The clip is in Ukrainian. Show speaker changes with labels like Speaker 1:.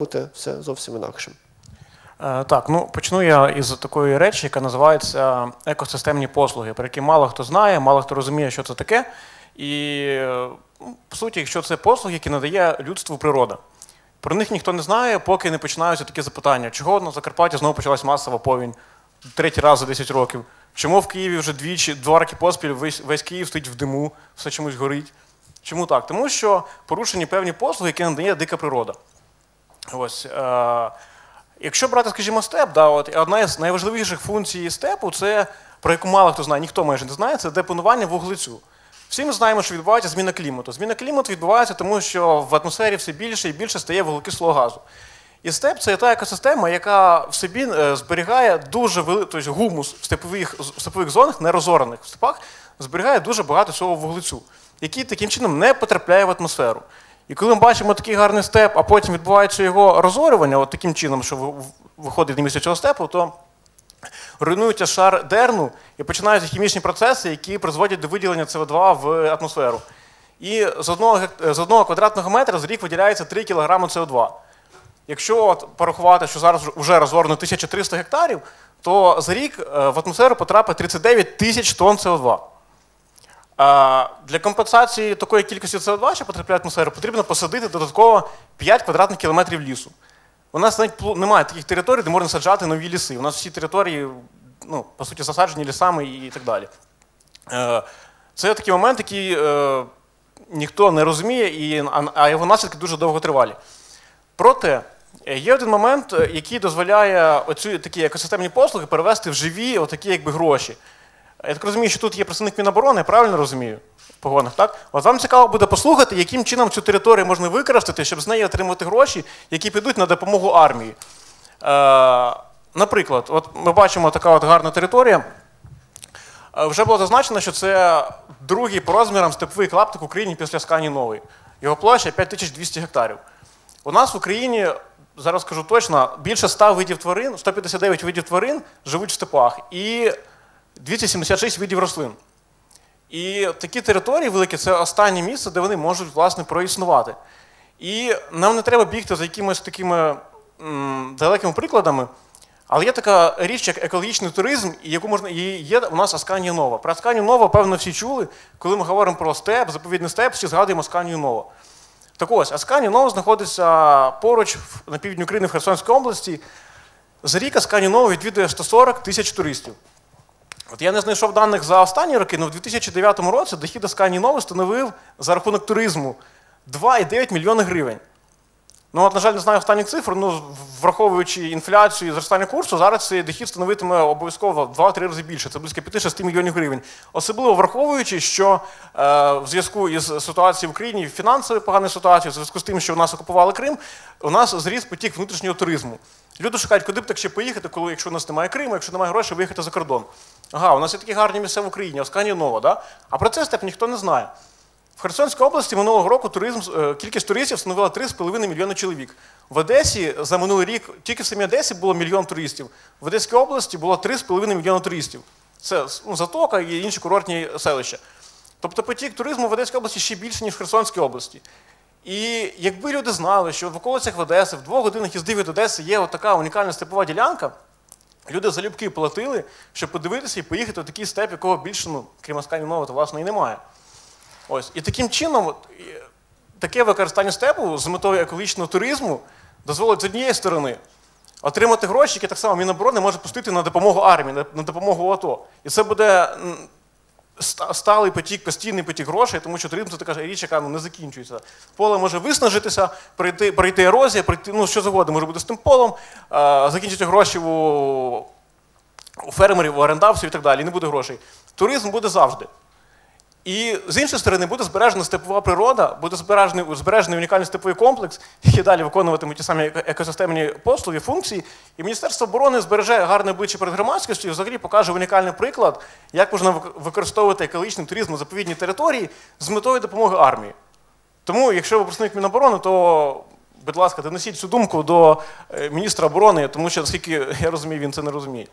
Speaker 1: бути все зовсім інакшим.
Speaker 2: Е, Так, ну почну я із такої речі, яка називається екосистемні послуги, про які мало хто знає, мало хто розуміє, що це таке. І е, по суті, якщо це послуги, які надає людству природа. Про них ніхто не знає, поки не починаються такі запитання, чого на Закарпатті знову почалась масова повінь третій раз за 10 років. Чому в Києві вже двічі, два роки поспіль весь, весь Київ стоїть в диму, все чомусь горить. Чому так? Тому що порушені певні послуги, які надає дика природа. Ось, е, якщо брати, скажімо, степ, да, от, одна з найважливіших функцій степу це, про яку мало хто знає, ніхто майже не знає, це депонування вуглецю. Всі ми знаємо, що відбувається зміна клімату. Зміна клімату відбувається тому, що в атмосфері все більше і більше стає вуглекислого газу. І степ це та екосистема, яка в собі е, зберігає дуже великий тобто гумус в степових, в степових зонах, нерозорених в степах, зберігає дуже багато цього вуглецю, який таким чином не потрапляє в атмосферу. І коли ми бачимо такий гарний степ, а потім відбувається його розорювання, от таким чином, що виходить місце цього степу, то руйнується шар дерну і починаються хімічні процеси, які призводять до виділення СО2 в атмосферу. І з одного, з одного квадратного метра за рік виділяється 3 кг СО2. Якщо от порахувати, що зараз вже розорено 1300 гектарів, то за рік е, в атмосферу потрапить 39 тисяч тонн СО2. Для компенсації такої кількості СО2, що потрапляє в атмосферу, потрібно посадити додатково 5 квадратних кілометрів лісу. У нас навіть немає таких територій, де можна саджати нові ліси. У нас всі території, ну, по суті, засаджені лісами і так далі. Е, Це такий момент, який е, ніхто не розуміє, а- його наслідки дуже довготривалі. Проте е, є один момент, який дозволяє оцю такі екосистемні послуги перевести в живі, отакі якби гроші. Я так розумію, що тут є представник Міноборони, правильно розумію? В погонах, так? От вам цікаво буде послухати, яким чином цю територію можна використати, щоб з неї отримати гроші, які підуть на допомогу армії. Е, наприклад, от ми бачимо така от гарна територія. Е, Вже було зазначено, що це другий по розмірам степовий клаптик в Україні після Скані Новий. Його площа 5200 гектарів. У нас в Україні, зараз скажу точно, більше 100 видів тварин, 159 видів тварин живуть в степах і 276 видів рослин. І такі території великі це останнє місце, де вони можуть власне проіснувати. І нам не треба бігти за якимись такими м, далекими прикладами. Але є така річ, як екологічний туризм, і яку можна і є у нас Асканія Нова. Про Асканію Нова, певно, всі чули. Коли ми говоримо про степ, заповідний степ, всі згадуємо Асканію Нова. Так ось, Асканія Нова знаходиться поруч на півдні України в Херсонській області. За рік Асканію Нова відвідує 140 тисяч туристів. От я не знайшов даних за останні роки, але в 2009 році дохід Асканії Нови становив за рахунок туризму 2,9 мільйони гривень. Ну, от, на жаль, не знаю останніх цифр, ну, враховуючи інфляцію і зростання курсу, зараз цей дохід становитиме обов'язково в 2-3 рази більше. Це близько 5-6 мільйонів гривень. Особливо враховуючи, що е, в зв'язку із ситуацією в Україні, фінансовою поганою ситуацією, в зв'язку з тим, що у нас окупували Крим, у нас зріс потік внутрішнього туризму. Люди шукають, куди б так ще поїхати, коли якщо у нас немає Криму, якщо немає грошей, виїхати за кордон. Ага, у нас є такі гарні місця в Україні, Асканія Нова, да? а про це степ ніхто не знає. В Херсонській області минулого року туризм, е, кількість туристів становила 3,5 мільйони чоловік. В Одесі за минулий рік, тільки в самій Одесі було мільйон туристів. В Одеській області було 3,5 мільйона туристів. Це ну, Затока і інші курортні селища. Тобто потік туризму в Одеській області ще більше, ніж в Херсонській області. І якби люди знали, що в околицях Одеси в двох годинах їзди від Одеси є така унікальна степова ділянка, люди залюбки платили, щоб подивитися і поїхати в такий степ, якого більше, ну, крім Аскані Нова, то власне і немає. Ось. І таким чином, таке використання степу з метою екологічного туризму дозволить з однієї сторони отримати гроші, які так само Міноборони може пустити на допомогу армії, на, допомогу АТО. І це буде сталий потік, постійний потік грошей, тому що туризм це така річ, яка ну, не закінчується. Поле може виснажитися, пройти, пройти ерозія, пройти, ну що завгодно може бути з тим полом, а, закінчити гроші у, у фермерів, у орендавців і так далі. і Не буде грошей. Туризм буде завжди. І з іншої сторони буде збережена степова природа, буде збережений, збережений унікальний степовий комплекс, який далі виконуватиме ті самі екосистемні послуги, функції. І Міністерство оборони збереже гарне обличчя перед громадськістю і взагалі покаже унікальний приклад, як можна використовувати екологічний туризм на заповідній території з метою допомоги армії. Тому, якщо ви представник Міноборони, то, будь ласка, донесіть цю думку до е, міністра оборони, тому що, наскільки я розумію, він це не розуміє.